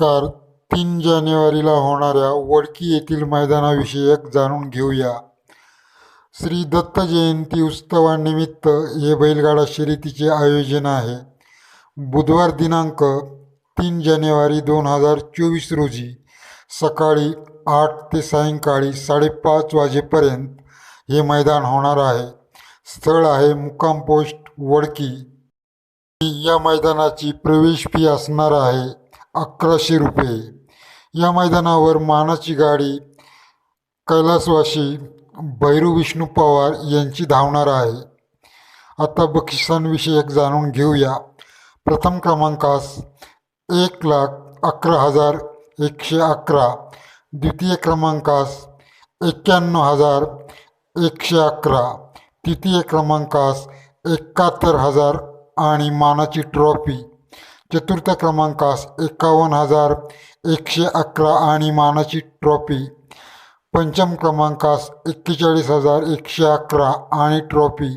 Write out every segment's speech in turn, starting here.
नमस्कार तीन जानेवारीला होणाऱ्या वडकी येथील मैदानाविषयक जाणून घेऊया. श्री दत्त जयंती उत्सवानिमित्त हे बैलगाडा शर्यतीचे आयोजन आहे. बुधवार दिनांक तीन जानेवारी दोन हजार चोवीस रोजी सकाळी आठ ते सायंकाळी साडेपाच वाजेपर्यंत हे मैदान होणार आहे. स्थळ आहे मुक्काम पोस्ट वडकी. या मैदानाची प्रवेश फी असणार आहे अकराशे रुपये. या मैदानावर मानाची गाडी कैलासवाशी भैरू विष्णू पवार यांची धावणार आहे. आता बक्षिसांविषयक जाणून घेऊया. प्रथम क्रमांकास एक लाख अकरा हजार एकशे अकरा. द्वितीय क्रमांकास एक्क्याण्णव हजार एकशे अकरा. तृतीय क्रमांकास एकाहत्तर हजार आणि मानाची ट्रॉफी. चतुर्थ क्रमांकास एकावन्न हजार एकशे अकरा आणि मानाची ट्रॉफी. पंचम क्रमांकास एक्केचाळीस हजार एकशे अकरा आणि ट्रॉफी.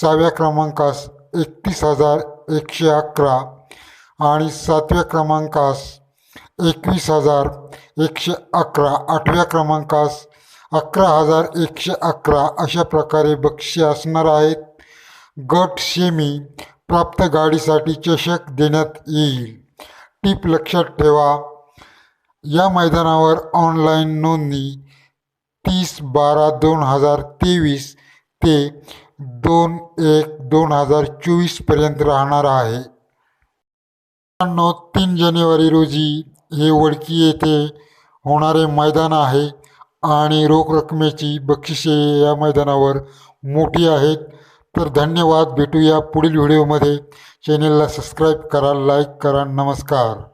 सहाव्या क्रमांकास एकतीस हजार एकशे अकरा आणि सातव्या क्रमांकास एकवीस हजार एकशे अकरा. आठव्या क्रमांकास अकरा हजार एकशे अकरा अशा प्रकारे बक्षी असणार आहेत. गट सेमी प्राप्त गाडीसाठी चषक देण्यात येईल. टीप लक्षात ठेवा. या मैदानावर ऑनलाईन नोंदणी तीस बारा दोन हजार तेवीस ते दोन एक दोन हजार चोवीसपर्यंत राहणार आहे. मित्रांनो तीन जानेवारी रोजी हे वडकी येथे होणारे मैदान आहे आणि रोख रकमेची बक्षिसे या मैदानावर मोठी आहेत. तर धन्यवाद. भेटूया पुढील व्हिडिओमध्ये. चॅनेलला सबस्क्राईब करा लाईक करा नमस्कार.